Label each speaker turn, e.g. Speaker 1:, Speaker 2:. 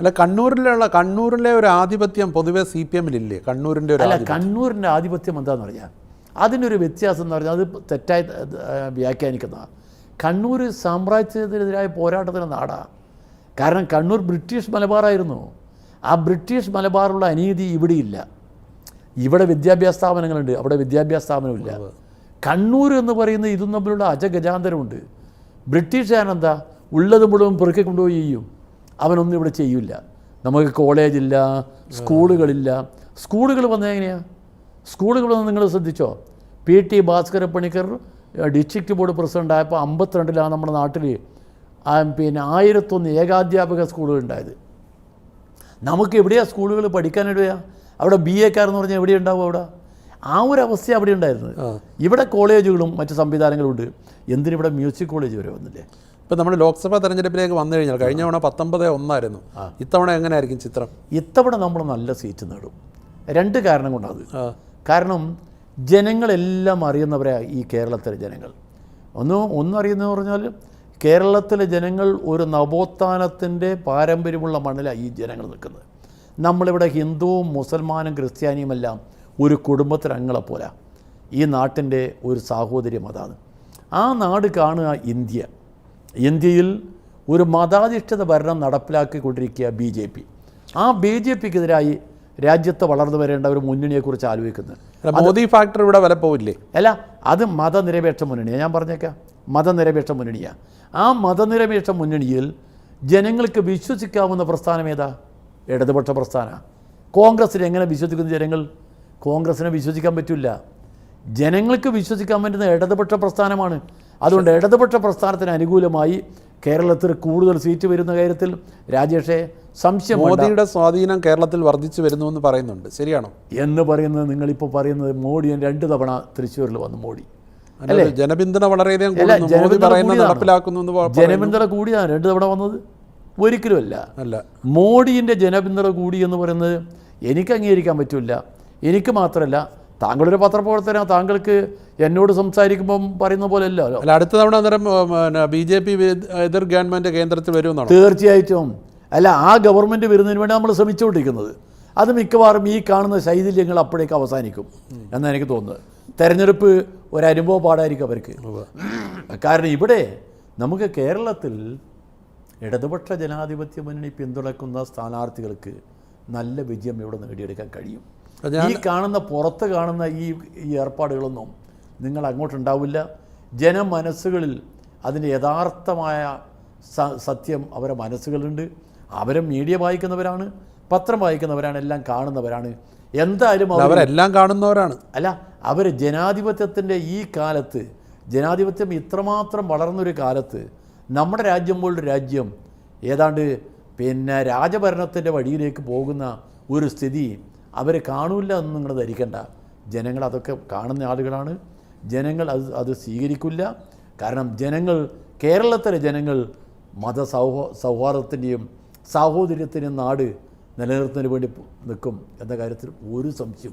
Speaker 1: അല്ല കണ്ണൂരിലുള്ള കണ്ണൂരിലെ ഒരു ആധിപത്യം പൊതുവെ സി പി എമ്മിലില്ലേ? കണ്ണൂരിന്റെ ഒരു
Speaker 2: അല്ല. കണ്ണൂരിന്റെ ആധിപത്യം എന്താണെന്ന് പറഞ്ഞാൽ അതിനൊരു വ്യത്യാസം എന്ന് പറഞ്ഞാൽ അത് തെറ്റായി വ്യാഖ്യാനിക്കുന്നതാണ് വ്യാഖ്യാനിക്കുന്ന കണ്ണൂർ സാമ്രാജ്യത്തിനെതിരായ പോരാട്ടത്തിന്റെ നാടാണ് കാരണം കണ്ണൂർ ബ്രിട്ടീഷ് മലബാറായിരുന്നു. ആ ബ്രിട്ടീഷ് മലബാറുള്ള അനീതി ഇവിടെയില്ല. ഇവിടെ വിദ്യാഭ്യാസ സ്ഥാപനങ്ങളുണ്ട് അവിടെ വിദ്യാഭ്യാസ സ്ഥാപനമില്ല കണ്ണൂർ എന്ന് പറയുന്ന ഇതും തമ്മിലുള്ള അജഗജാന്തരമുണ്ട്. ബ്രിട്ടീഷുകാരെന്താ ഉള്ളത് മുഴുവൻ പെറുക്കി കൊണ്ടുപോയി ചെയ്യും. അവനൊന്നും ഇവിടെ ചെയ്യില്ല നമുക്ക് കോളേജില്ല സ്കൂളുകളില്ല. സ്കൂളുകൾ വന്നത് എങ്ങനെയാണ് സ്കൂളുകൾ വന്ന് നിങ്ങൾ ശ്രദ്ധിച്ചോ? P T Bhaskara Panicker district board president ആയപ്പോൾ അമ്പത്തിരണ്ടിലാണ് നമ്മുടെ നാട്ടിൽ പിന്നെ ആയിരത്തൊന്ന് ഏകാധ്യാപക സ്കൂളുകൾ ഉണ്ടായത്. നമുക്ക് എവിടെയാണ് സ്കൂളുകൾ പഠിക്കാനിടുക അവിടെ ബി എക്കാരെന്ന് പറഞ്ഞാൽ എവിടെ ഉണ്ടാവും അവിടെ? ആ ഒരു അവസ്ഥ അവിടെ ഉണ്ടായിരുന്നു ഇവിടെ കോളേജുകളും മറ്റ് സംവിധാനങ്ങളും ഉണ്ട് എന്തിനിവിടെ മ്യൂസിക് കോളേജ് വരെ വന്നില്ലേ?
Speaker 1: ഇപ്പൊ നമ്മൾ ലോക്സഭാ തെരഞ്ഞെടുപ്പിലേക്ക് വന്നു കഴിഞ്ഞാൽ കഴിഞ്ഞ തവണ പത്തൊമ്പത് ഒന്നായിരുന്നു. ഇത്തവണ എങ്ങനെയായിരിക്കും ചിത്രം?
Speaker 2: ഇത്തവണ നമ്മൾ നല്ല സീറ്റ് നേടും. രണ്ട് കാരണം
Speaker 1: കൊണ്ടാണ്
Speaker 2: കാരണം ജനങ്ങളെല്ലാം അറിയുന്നവരാണ് ഈ കേരളത്തിലെ ജനങ്ങൾ. ഒന്ന് ഒന്നറിയുന്നതെന്ന് പറഞ്ഞാൽ കേരളത്തിലെ ജനങ്ങൾ ഒരു നവോത്ഥാനത്തിന്റെ പാരമ്പര്യമുള്ള മണ്ണിലാണ് ഈ ജനങ്ങൾ നിൽക്കുന്നത്. നമ്മളിവിടെ ഹിന്ദുവും മുസൽമാനും ക്രിസ്ത്യാനിയും എല്ലാം ഒരു കുടുംബത്തിലങ്ങളെ പോലെ. ഈ നാട്ടിന്റെ ഒരു സാഹോദര്യം അതാണ്. ആ നാട് കാണുക ഇന്ത്യ. ഇന്ത്യയിൽ ഒരു മതാധിഷ്ഠിത ഭരണം നടപ്പിലാക്കിക്കൊണ്ടിരിക്കുക ബി ജെ പി. ആ ബി ജെ പിക്കെതിരായി രാജ്യത്ത് വളർന്നു വരേണ്ട ഒരു മുന്നണിയെക്കുറിച്ച് ആലോചിക്കുന്നത്
Speaker 1: മോദി ഫാക്ടർ ഇവിടെ വില പോവില്ലേ?
Speaker 2: അല്ല അത് മതനിരപേക്ഷ മുന്നണിയാണ് ഞാൻ പറഞ്ഞേക്കാം. മതനിരപേക്ഷ മുന്നണിയാണ് ആ മതനിരപേക്ഷ മുന്നണിയിൽ ജനങ്ങൾക്ക് വിശ്വസിക്കാവുന്ന പ്രസ്ഥാനം ഏതാ? ഇടതുപക്ഷ പ്രസ്ഥാനമാണ് കോൺഗ്രസ്സിനെ എങ്ങനെ വിശ്വസിക്കുന്ന ജനങ്ങൾ? കോൺഗ്രസ്സിനെ വിശ്വസിക്കാൻ പറ്റില്ല. ജനങ്ങൾക്ക് വിശ്വസിക്കാൻ പറ്റുന്ന ഇടതുപക്ഷ പ്രസ്ഥാനമാണ് അതുകൊണ്ട് ഇടതുപക്ഷ പ്രസ്ഥാനത്തിന് അനുകൂലമായി കേരളത്തിൽ കൂടുതൽ സീറ്റ് വരുന്ന കാര്യത്തിൽ രാജേഷെ സംശയം
Speaker 1: മോദിയുടെ സ്വാധീനം കേരളത്തിൽ വർദ്ധിച്ചു വരുന്നു എന്ന് പറയുന്നുണ്ട്. ശരിയാണോ?
Speaker 2: എന്ന് പറയുന്നത് നിങ്ങളിപ്പോൾ പറയുന്നത് മോഡി രണ്ട് തവണ തൃശ്ശൂരിൽ വന്നു മോഡി.
Speaker 1: അല്ല ജനപിന്തുണ വളരെയധികം നടപ്പിലാക്കുന്നു
Speaker 2: ജനപിന്തുണ കൂടിയാണ് രണ്ട് തവണ വന്നത്? ഒരിക്കലുമല്ല.
Speaker 1: അല്ല.
Speaker 2: മോഡിന്റെ ജനപിന്തുണ കൂടി എന്ന് പറയുന്നത് എനിക്ക് അംഗീകരിക്കാൻ പറ്റില്ല എനിക്ക് മാത്രമല്ല താങ്കളൊരു പത്രപ്രവർത്തന താങ്കൾക്ക് എന്നോട് സംസാരിക്കുമ്പം പറയുന്ന പോലെ അല്ലോ
Speaker 1: അടുത്ത തവണ അന്നേരം ബി ജെ പി എതിർ ഗവൺമെന്റ് കേന്ദ്രത്തിൽ വരുമെന്നാണ്?
Speaker 2: തീർച്ചയായിട്ടും. അല്ല ആ ഗവൺമെന്റ് വരുന്നതിന് വേണ്ടി നമ്മൾ ശ്രമിച്ചുകൊണ്ടിരിക്കുന്നത്. അത് മിക്കവാറും ഈ കാണുന്ന ശൈഥില്യങ്ങൾ അപ്പോഴേക്ക് അവസാനിക്കും എന്നാണ് എനിക്ക് തോന്നുന്നത്. തെരഞ്ഞെടുപ്പ് ഒരനുഭവ പാടായിരിക്കും അവർക്ക്. കാരണം ഇവിടെ നമുക്ക് കേരളത്തിൽ ഇടതുപക്ഷ ജനാധിപത്യ മുന്നണി പിന്തുണക്കുന്ന സ്ഥാനാർത്ഥികൾക്ക് നല്ല വിജയം ഇവിടെ നേടിയെടുക്കാൻ കഴിയും. ഈ കാണുന്ന പുറത്ത് കാണുന്ന ഈ ഈ ഏർപ്പാടുകളൊന്നും നിങ്ങൾ അങ്ങോട്ടുണ്ടാവില്ല. ജനമനസ്സുകളിൽ അതിന്റെ യഥാർത്ഥമായ സ- സത്യം അവരെ മനസ്സുകളുണ്ട് അവരെ മീഡിയ വായിക്കുന്നവരാണ് പത്രം വായിക്കുന്നവരാണ് എല്ലാം കാണുന്നവരാണ്. എന്തായാലും അവർ
Speaker 1: അവരെല്ലാം കാണുന്നവരാണ്.
Speaker 2: അല്ല അവർ ജനാധിപത്യത്തിന്റെ ഈ കാലത്ത് ജനാധിപത്യം ഇത്രമാത്രം വളർന്നൊരു കാലത്ത് നമ്മുടെ രാജ്യം പോലൊരു രാജ്യം ഏതാണ്ട് പിന്നെ രാജഭരണത്തിന്റെ വഴിയിലേക്ക് പോകുന്ന ഒരു സ്ഥിതി അവർ കാണില്ല എന്ന് നിങ്ങൾ ധരിക്കണ്ട. ജനങ്ങൾ അതൊക്കെ കാണുന്ന ആളുകളാണ്. ജനങ്ങൾ അത് അത് സ്വീകരിക്കില്ല കാരണം ജനങ്ങൾ കേരളത്തിലെ ജനങ്ങൾ മത സൗഹ സൗഹാർദ്ദത്തിന്റെയും സാഹോദര്യത്തിന്റെയും നാട് നിലനിർത്തുന്നതിന് വേണ്ടി നിൽക്കും എന്ന കാര്യത്തിൽ ഒരു സംശയം